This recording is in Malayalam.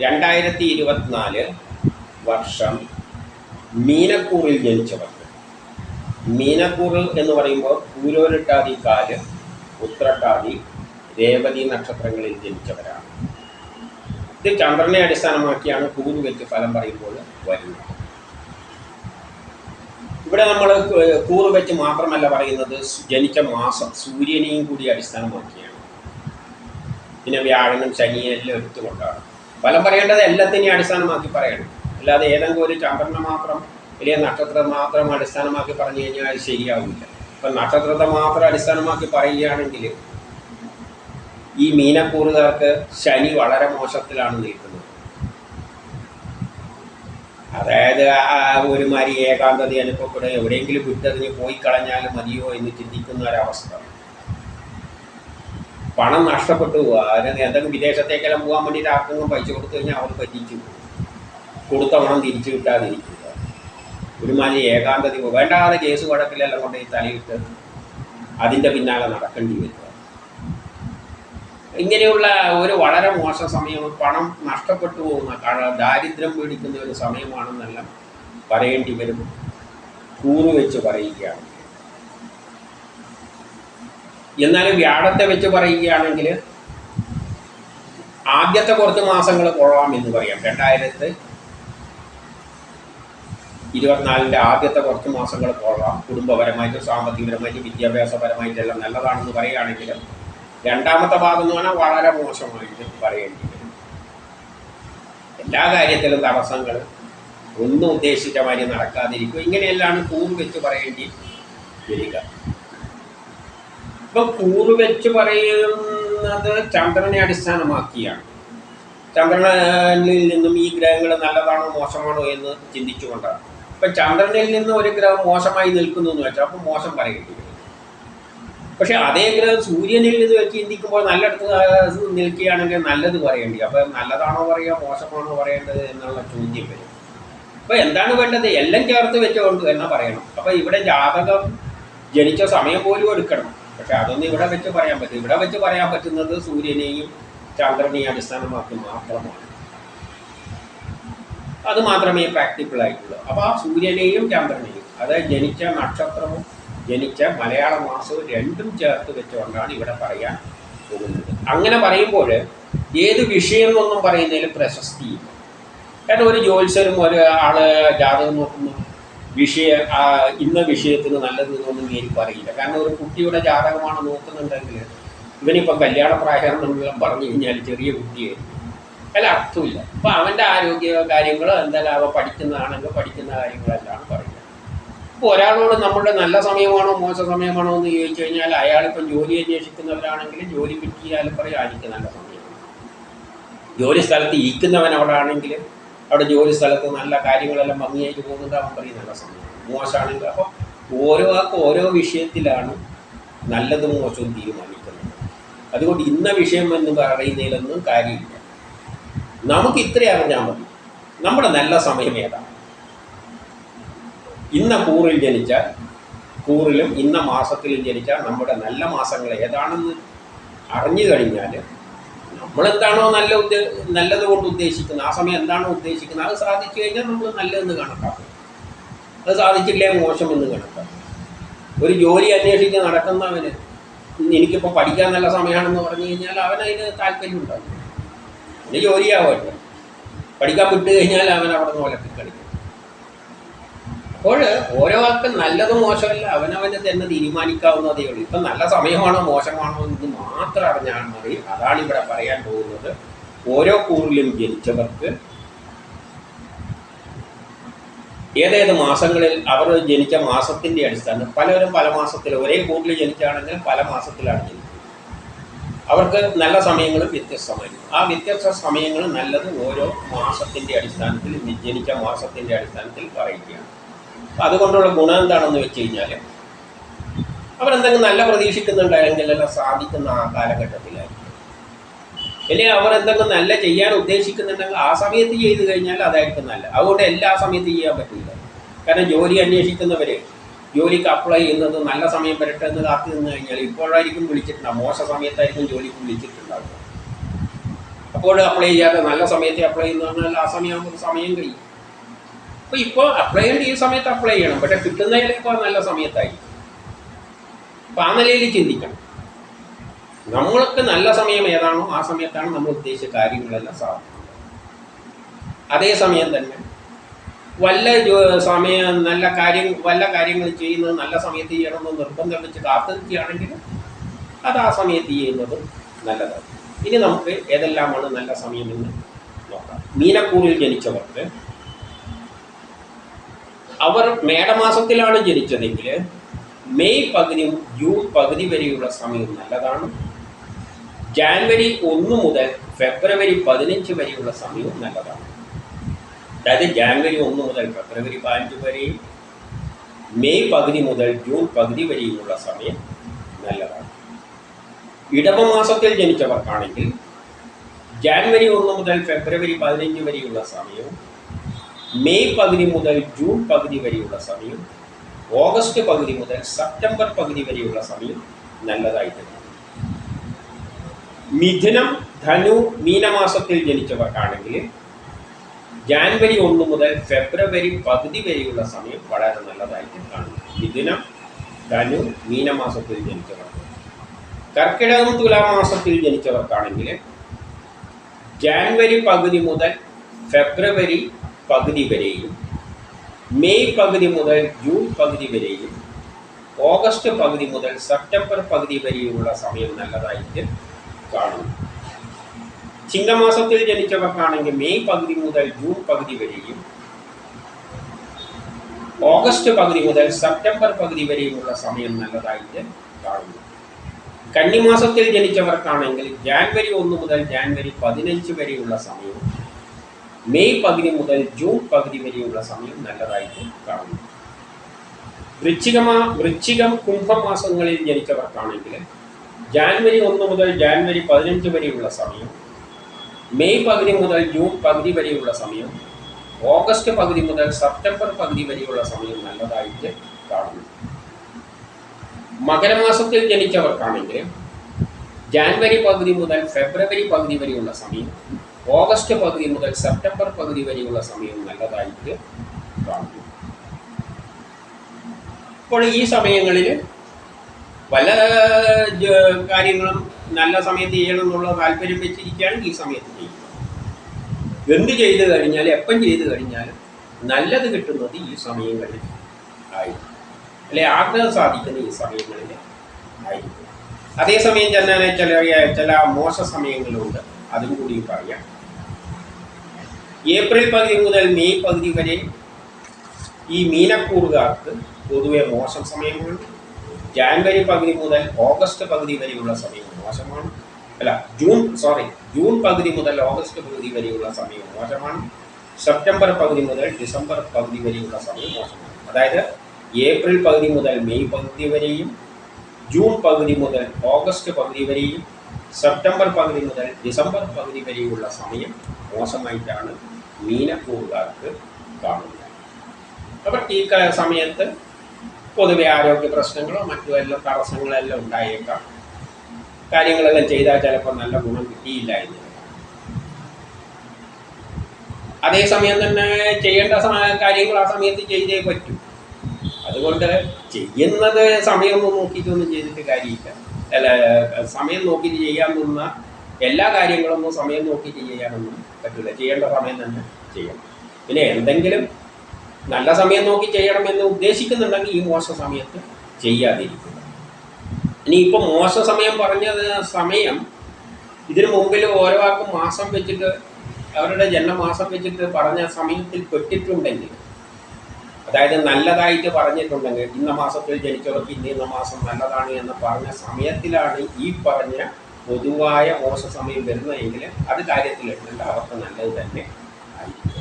രണ്ടായിരത്തി ഇരുപത്തിനാല് വർഷം മീനക്കൂറിൽ ജനിച്ചവർ. മീനക്കൂറിൽ എന്ന് പറയുമ്പോൾ പൂരോരിട്ടാതി കാൽ ഉത്രട്ടാതി രേവതി നക്ഷത്രങ്ങളിൽ ജനിച്ചവരാണ്. ഇത് ചന്ദ്രനെ അടിസ്ഥാനമാക്കിയാണ് കൂന് വെച്ച് ഫലം പറയുമ്പോൾ വരുന്നത്. ഇവിടെ നമ്മൾ കൂറ് വെച്ച് മാത്രമല്ല പറയുന്നത് ജനിച്ച മാസം സൂര്യനെയും കൂടി അടിസ്ഥാനമാക്കിയാണ്. പിന്നെ വ്യാഴനും ശനിയെല്ലാം എടുത്തുകൊണ്ടാണ്. ഫലം പറയേണ്ടത് എല്ലാത്തിനെയും അടിസ്ഥാനമാക്കി പറയണം. അല്ലാതെ ഏതെങ്കിലും ഒരു ചന്ദ്രനെ മാത്രം വലിയ നക്ഷത്രം മാത്രം അടിസ്ഥാനമാക്കി പറഞ്ഞു കഴിഞ്ഞാൽ അത് ശരിയാവില്ല. ഇപ്പം നക്ഷത്രത്തെ മാത്രം അടിസ്ഥാനമാക്കി പറയുകയാണെങ്കിൽ ഈ മീനക്കൂറുകാർക്ക് ശനി വളരെ മോശത്തിലാണ് നിൽക്കുന്നത്. അതായത് ഒരുമാതിരി ഏകാന്തത അനുഭവപ്പെടുക എവിടെയെങ്കിലും വിട്ടെറിഞ്ഞ് പോയി കളഞ്ഞാലും മതിയോ എന്ന് ചിന്തിക്കുന്ന ഒരവസ്ഥ. പണം നഷ്ടപ്പെട്ടു. പോകുക എന്തെങ്കിലും വിദേശത്തേക്കെല്ലാം പോകാൻ വേണ്ടിയിട്ട് ആർക്കെങ്കിലും പൈസ കൊടുത്തു കഴിഞ്ഞാൽ അവർ പറ്റിച്ചു. കൊടുത്ത പണം തിരിച്ചു കിട്ടാതിരിക്കുക. ഒരുമാതിരി ഏകാന്തത വേണ്ടാതെ കേസ് വഴക്കിലെല്ലാം കൊണ്ട് ഈ തലയിട്ട് അതിന്റെ പിന്നാലെ നടക്കേണ്ടി വരിക ഇങ്ങനെയുള്ള ഒരു വളരെ മോശം സമയം പണം നഷ്ടപ്പെട്ടു പോകുന്ന ദാരിദ്ര്യം പീഡിക്കുന്ന ഒരു സമയമാണെന്നെല്ലാം പറയേണ്ടി വരും. കൂറ് വെച്ച് പറയുകയാണ്. എന്നാലും വ്യാഴത്തെ വെച്ച് പറയുകയാണെങ്കിൽ ആദ്യത്തെ കുറച്ച് മാസങ്ങൾ കൊള്ളാം എന്ന് പറയാം. രണ്ടായിരത്തി ഇരുപത്തിനാലിന്റെ ആദ്യത്തെ കുറച്ച് മാസങ്ങൾ കൊള്ളാം. കുടുംബപരമായിട്ടും സാമ്പത്തികപരമായിട്ടും വിദ്യാഭ്യാസപരമായിട്ടെല്ലാം നല്ലതാണെന്ന് പറയുകയാണെങ്കിലും രണ്ടാമത്തെ ഭാഗം എന്ന് പറഞ്ഞാൽ വളരെ മോശമായിട്ട് പറയേണ്ടി വരും. എല്ലാ കാര്യത്തിലും തടസ്സങ്ങൾ ഒന്നും ഉദ്ദേശിച്ച മാതിരി നടക്കാതിരിക്കും ഇങ്ങനെയെല്ലാം കൂമ്പ് വെച്ച് പറയേണ്ടി വരിക. ഇപ്പം കൂറ് വെച്ച് പറയുന്നത് ചന്ദ്രനെ അടിസ്ഥാനമാക്കിയാണ്. ചന്ദ്രനിൽ നിന്നും ഈ ഗ്രഹങ്ങൾ നല്ലതാണോ മോശമാണോ എന്ന് ചിന്തിച്ചുകൊണ്ടാണ്. ഇപ്പൊ ചന്ദ്രനിൽ നിന്ന് ഒരു ഗ്രഹം മോശമായി നിൽക്കുന്നു എന്ന് വെച്ചാൽ അപ്പോൾ മോശം പറയേണ്ടി പക്ഷെ അതേ ഗ്രഹം സൂര്യനിൽ നിന്ന് വെച്ച് ചിന്തിക്കുമ്പോൾ നല്ലയിടത്ത് നിൽക്കുകയാണെങ്കിൽ നല്ലത് പറയേണ്ടി അപ്പോൾ നല്ലതാണോ പറയുക മോശമാണോ പറയേണ്ടത് എന്നുള്ള ചോദ്യം വരും. അപ്പോൾ എന്താണ് വേണ്ടത്? എല്ലാം ചേർത്ത് വെച്ചുകൊണ്ട് തന്നെ പറയണം. അപ്പോൾ ഇവിടെ ജാതകം ജനിച്ച സമയം പോലും എടുക്കണം. പക്ഷെ അതൊന്നും ഇവിടെ വെച്ച് പറയാൻ പറ്റും ഇവിടെ വെച്ച് പറയാൻ പറ്റുന്നത് സൂര്യനെയും ചന്ദ്രനെയും അടിസ്ഥാനമാക്കി മാത്രമാണ്. അത് മാത്രമേ പ്രാക്ടിക്കൽ ആയിട്ടുള്ളൂ. അപ്പോൾ ആ സൂര്യനെയും ചന്ദ്രനെയും അത് ജനിച്ച നക്ഷത്രവും ജനിച്ച മലയാള മാസവും രണ്ടും ചേർത്ത് വെച്ചുകൊണ്ടാണ് ഇവിടെ പറയാൻ പോകുന്നത്. അങ്ങനെ പറയുമ്പോൾ ഏത് വിഷയം എന്നൊന്നും പറയുന്നതിൽ പ്രശസ്തിയില്ല. കാരണം ഒരു ജ്യോത്സ്യരും ഒരു ആൾ ജാതകം നോക്കുന്നു വിഷയ ഇന്ന വിഷയത്തിന് നല്ലത് എന്നൊന്നും എനിക്ക് പറയില്ല. കാരണം ഒരു കുട്ടിയുടെ ജാതകമാണ് നോക്കുന്നുണ്ടെങ്കിൽ കല്യാണ പ്രായമെന്നെല്ലാം പറഞ്ഞു കഴിഞ്ഞാൽ ചെറിയ കുട്ടിയായിരിക്കും. അല്ല അർത്ഥമില്ല. അപ്പം അവന്റെ ആരോഗ്യ കാര്യങ്ങൾ എന്തായാലും അവ പഠിക്കുന്നതാണെങ്കിൽ പഠിക്കുന്ന കാര്യങ്ങളെല്ലാം പറയുക ഇപ്പോൾ ഒരാളോട് നമ്മുടെ നല്ല സമയമാണോ മോശ സമയമാണോ എന്ന് ചോദിച്ചു കഴിഞ്ഞാൽ അയാളിപ്പം ജോലി അന്വേഷിക്കുന്നവരാണെങ്കിൽ ജോലി കിട്ടിയാലും പറയും എനിക്ക് നല്ല സമയമാണ്. ജോലി സ്ഥലത്ത് ഇരിക്കുന്നവൻ അവിടെ ആണെങ്കിൽ അവിടെ ജോലി സ്ഥലത്ത് നല്ല കാര്യങ്ങളെല്ലാം ഭംഗിയായിട്ട് പോകുന്നുണ്ട് അവൻ പറയും നല്ല സമയം. മോശമാണെങ്കിൽ അപ്പോൾ ഓരോ ആൾക്ക് ഓരോ വിഷയത്തിലാണ് നല്ലതും മോശവും തീരുമാനിക്കുന്നത്. അതുകൊണ്ട് ഇന്ന വിഷയം എന്ന് പറയുന്നതിലൊന്നും കാര്യമില്ല. നമുക്ക് ഇത്ര അറിഞ്ഞാൽ മതി. നമ്മുടെ നല്ല സമയം ഏതാണ് ഇന്ന കൂറിൽ ജനിച്ചാൽ കൂറിലും ഇന്ന മാസത്തിലും ജനിച്ചാൽ നമ്മുടെ നല്ല മാസങ്ങൾ ഏതാണെന്ന് അറിഞ്ഞു കഴിഞ്ഞാൽ നമ്മളെന്താണോ നല്ല ഉദ്ദേ നല്ലത് കൊണ്ട് ഉദ്ദേശിക്കുന്നത് ആ സമയം എന്താണോ ഉദ്ദേശിക്കുന്നത് അത് സാധിച്ചു കഴിഞ്ഞാൽ നമ്മൾ നല്ലതെന്ന് കണക്കാക്കും. അത് സാധിച്ചില്ലേ മോശമെന്ന് കണക്കാക്കും. ഒരു ജോലി അന്വേഷിച്ച് നടക്കുന്നവന് എനിക്കിപ്പോൾ പഠിക്കാൻ നല്ല സമയമാണെന്ന് പറഞ്ഞു കഴിഞ്ഞാൽ അവനതിന് താല്പര്യം ഉണ്ടാകും അവന് ജോലിയാവട്ടെ. പഠിക്കാൻ വിട്ട് കഴിഞ്ഞാൽ അവൻ അവിടെ നിന്ന് ഒലക്കി കളിക്കും അപ്പോൾ ഓരോ ആൾക്കും നല്ലതും മോശമല്ല അവനവനെ തന്നെ തീരുമാനിക്കാവുന്നതേ ഉള്ളൂ. ഇപ്പം നല്ല സമയമാണോ മോശമാണോ എന്ന് മാത്രം അറിഞ്ഞാൽ മതി. അതാണ് ഇവിടെ പറയാൻ പോകുന്നത്. ഓരോ കൂറിലും ജനിച്ചവർക്ക് ഏതേത് മാസങ്ങളിൽ അവർ ജനിച്ച മാസത്തിന്റെ അടിസ്ഥാനം പലരും പല മാസത്തിൽ ഒരേ കൂറിൽ ജനിച്ചാണെങ്കിൽ പല മാസത്തിലാണ് ജനിച്ചത്. അവർക്ക് നല്ല സമയങ്ങളും വ്യത്യസ്തമായിരിക്കും ആ വ്യത്യസ്ത സമയങ്ങൾ നല്ലത് ഓരോ മാസത്തിന്റെ അടിസ്ഥാനത്തിൽ ജനിച്ച മാസത്തിന്റെ അടിസ്ഥാനത്തിൽ പറയുകയാണ്. അപ്പം അതുകൊണ്ടുള്ള ഗുണം എന്താണെന്ന് വെച്ച് കഴിഞ്ഞാൽ അവരെന്തെങ്കിലും നല്ല പ്രതീക്ഷിക്കുന്നുണ്ടായെങ്കിൽ എല്ലാം സാധിക്കുന്ന ആ കാലഘട്ടത്തിലായിരിക്കും. അല്ലെങ്കിൽ അവർ എന്തെങ്കിലും നല്ല ചെയ്യാൻ ഉദ്ദേശിക്കുന്നുണ്ടെങ്കിൽ ആ സമയത്ത് ചെയ്തു കഴിഞ്ഞാൽ അതായിരിക്കും നല്ല അതുകൊണ്ട് എല്ലാ സമയത്ത് ചെയ്യാൻ പറ്റില്ല. കാരണം ജോലി അന്വേഷിക്കുന്നവർ ജോലിക്ക് അപ്ലൈ ചെയ്യുന്നത് നല്ല സമയം വരട്ടെ എന്ന് കാത്തു നിന്ന് കഴിഞ്ഞാൽ ഇപ്പോഴായിരിക്കും വിളിച്ചിട്ടുണ്ടാവും മോശ സമയത്തായിരിക്കും ജോലിക്ക് വിളിച്ചിട്ടുണ്ടാവുക. അപ്പോഴും അപ്ലൈ ചെയ്യാതെ നല്ല സമയത്ത് അപ്ലൈ ചെയ്യുന്ന പറഞ്ഞാൽ ആ സമയം സമയം കഴിയും. അപ്പോൾ ഇപ്പോൾ അപ്ലൈ ചെയ്യേണ്ട ഈ സമയത്ത് അപ്ലൈ ചെയ്യണം. പക്ഷെ കിട്ടുന്നതിൽ ഇപ്പോൾ നല്ല സമയത്തായി. അപ്പൊ ആ നിലയിൽ ചിന്തിക്കണം. നമ്മൾക്ക് നല്ല സമയം ഏതാണോ ആ സമയത്താണ് നമ്മൾ ഉദ്ദേശിച്ച കാര്യങ്ങളെല്ലാം സാധിക്കുന്നത്. അതേസമയം തന്നെ വല്ല സമയം നല്ല കാര്യം വല്ല കാര്യങ്ങൾ ചെയ്യുന്നത് നല്ല സമയത്ത് ചെയ്യണമെന്ന് നിർബന്ധം വെച്ച് കാത്തിരിക്കുകയാണെങ്കിൽ അത് ആ സമയത്ത് ചെയ്യുന്നത് നല്ലതാണ് ഇനി നമുക്ക് ഏതെല്ലാമാണ് നല്ല സമയമെന്ന് നോക്കാം. മീനക്കൂറിൽ ജനിച്ചവർക്ക് അവർ മേടമാസത്തിലാണ് ജനിച്ചതെങ്കിൽ മെയ് പകുതി ജൂൺ പകുതി വരെയുള്ള സമയം നല്ലതാണ്. ജാനുവരി ഒന്ന് മുതൽ ഫെബ്രുവരി പതിനഞ്ച് വരെയുള്ള സമയവും നല്ലതാണ്. അതായത് ജാനുവരി ഒന്ന് മുതൽ ഫെബ്രുവരി പതിനഞ്ച് വരെയും മെയ് പകുതി മുതൽ ജൂൺ പകുതി വരെയുമുള്ള സമയം നല്ലതാണ്. ഇടവമാസത്തിൽ ജനിച്ചവർക്കാണെങ്കിൽ ജാനുവരി ഒന്ന് മുതൽ ഫെബ്രുവരി പതിനഞ്ച് വരെയുള്ള സമയവും മെയ് പകുതി മുതൽ ജൂൺ പകുതി വരെയുള്ള സമയം ഓഗസ്റ്റ് പകുതി മുതൽ സെപ്റ്റംബർ പകുതി വരെയുള്ള സമയം നല്ലതായിട്ട് മിഥുനം ധനു മീനമാസത്തിൽ ജനിച്ചവർക്കാണെങ്കിൽ ജാനുവരി ഒന്ന് മുതൽ ഫെബ്രുവരി പകുതി വരെയുള്ള സമയം വളരെ നല്ലതായിട്ട് കാണും മിഥുനം ധനു മീനമാസത്തിൽ ജനിച്ചവർക്ക്. കർക്കിടകം തുലാമാസത്തിൽ ജനിച്ചവർക്കാണെങ്കിൽ ജാനുവരി പകുതി മുതൽ ഫെബ്രുവരി പകുതി വരെയും മെയ് പകുതി മുതൽ ജൂൺ പകുതി വരെയും ഓഗസ്റ്റ് പകുതി മുതൽ സെപ്റ്റംബർ പകുതി വരെയുള്ള സമയം നല്ലതായിട്ട് കാണും. ചിങ്ങമാസത്തിൽ ജനിച്ചവർക്കാണെങ്കിൽ മെയ് പകുതി മുതൽ ജൂൺ പകുതി വരെയും ഓഗസ്റ്റ് പകുതി മുതൽ സെപ്റ്റംബർ പകുതി വരെയുമുള്ള സമയം നല്ലതായിട്ട് കാണുന്നു കന്നിമാസത്തിൽ ജനിച്ചവർക്കാണെങ്കിൽ ജാൻവരി ഒന്ന് മുതൽ ജാൻവരി പതിനഞ്ച് വരെയുള്ള സമയവും മെയ് പകുതി മുതൽ ജൂൺ പകുതി വരെയുള്ള സമയം നല്ലതായിട്ട് കാണുന്നു. വൃശ്ചികമാ വൃശ്ചികം കുംഭമാസങ്ങളിൽ ജനിച്ചവർക്കാണെങ്കിൽ ജാനുവരി ഒന്ന് മുതൽ ജാനുവരി പതിനഞ്ച് വരെയുള്ള സമയം മെയ് പകുതി മുതൽ ജൂൺ പകുതി വരെയുള്ള സമയം ഓഗസ്റ്റ് പകുതി മുതൽ സെപ്റ്റംബർ പകുതി വരെയുള്ള സമയം നല്ലതായിട്ട് കാണുന്നു. മകരമാസത്തിൽ ജനിച്ചവർക്കാണെങ്കിൽ ജാനുവരി പകുതി മുതൽ ഫെബ്രുവരി പകുതി വരെയുള്ള സമയം ഓഗസ്റ്റ് പകുതി മുതൽ സെപ്റ്റംബർ പകുതി വരെയുള്ള സമയം നല്ലതായിട്ട് കാണുന്നു അപ്പോൾ ഈ സമയങ്ങളിൽ പല കാര്യങ്ങളും നല്ല സമയത്ത് ചെയ്യണം എന്നുള്ള താല്പര്യം വെച്ചിരിക്കുകയാണ് ഈ സമയത്ത് ചെയ്യുന്നത്. എന്ത് ചെയ്ത് കഴിഞ്ഞാൽ എപ്പം ചെയ്തു കഴിഞ്ഞാലും നല്ലത് കിട്ടുന്നത് ഈ സമയങ്ങളിൽ ആയിരിക്കും. അല്ലെ ആഗ്രഹം സാധിക്കുന്ന ഈ സമയങ്ങളിൽ ആയിരിക്കും. അതേസമയം തന്നെ ചില ചില മോശ സമയങ്ങളുണ്ട്. അതും കൂടി പറയാം. ഏപ്രിൽ പകുതി മുതൽ മെയ് പകുതി വരെ ഈ മീനക്കൂറുകാർക്ക് പൊതുവെ മോശം സമയമാണ്. ജാനുവരി പകുതി മുതൽ ഓഗസ്റ്റ് പകുതി വരെയുള്ള സമയം മോശമാണ്. അല്ല ജൂൺ സോറി ജൂൺ പകുതി മുതൽ ഓഗസ്റ്റ് പകുതി വരെയുള്ള സമയം മോശമാണ്. സെപ്റ്റംബർ പകുതി മുതൽ ഡിസംബർ പകുതി വരെയുള്ള സമയം മോശമാണ്. അതായത് ഏപ്രിൽ പകുതി മുതൽ മെയ് പകുതി വരെയും ജൂൺ പകുതി മുതൽ ഓഗസ്റ്റ് പകുതി വരെയും സെപ്റ്റംബർ പകുതി മുതൽ ഡിസംബർ പകുതി വരെയുള്ള സമയം മോശമായിട്ടാണ് മീനക്കൂറുകാർക്ക് കാണുന്നത് അവർക്ക് ഈ സമയത്ത് പൊതുവെ ആരോഗ്യ പ്രശ്നങ്ങളോ മറ്റു വല്ല തടസ്സങ്ങളെല്ലാം ഉണ്ടായേക്കാം. കാര്യങ്ങളെല്ലാം ചെയ്താൽ ചിലപ്പോൾ നല്ല ഗുണം കിട്ടിയില്ല എന്ന്. അതേസമയം തന്നെ ചെയ്യേണ്ട കാര്യങ്ങൾ ആ സമയത്ത് ചെയ്തേ പറ്റൂ. അതുകൊണ്ട് ചെയ്യുന്നത് സമയം നോക്കിയിട്ടൊന്നും ചെയ്തിട്ട് കാര്യമില്ല. അല്ല സമയം നോക്കിയിട്ട് ചെയ്യാൻ നിന്ന എല്ലാ കാര്യങ്ങളൊന്നും സമയം നോക്കിയിട്ട് ചെയ്യാനൊന്നും പറ്റില്ല ചെയ്യേണ്ട സമയം തന്നെ ചെയ്യണം. പിന്നെ എന്തെങ്കിലും നല്ല സമയം നോക്കി ചെയ്യണമെന്ന് ഉദ്ദേശിക്കുന്നുണ്ടെങ്കിൽ ഈ മോശ സമയത്ത് ചെയ്യാതിരിക്കുക. ഇനി ഇപ്പം മോശ സമയം പറഞ്ഞത് സമയം ഇതിനു മുമ്പിൽ ഓരോ ആൾക്കും മാസം വെച്ചിട്ട് അവരുടെ ജന്മമാസം വെച്ചിട്ട് പറഞ്ഞ സമയത്തിൽ പെട്ടിട്ടുണ്ടെങ്കിൽ അതായത് നല്ലതായിട്ട് പറഞ്ഞിട്ടുണ്ടെങ്കിൽ ഇന്ന മാസത്തിൽ ജനിച്ചവർക്ക് ഇന്ന മാസം നല്ലതാണ് എന്ന് പറഞ്ഞ സമയത്തിലാണ് ഈ പറഞ്ഞ പൊതുവായ ഓശ സമയം വരുന്നതെങ്കിൽ അത് കാര്യത്തിൽ എടുക്കേണ്ട അവർക്ക് നല്ലത് തന്നെ ആയിരിക്കും.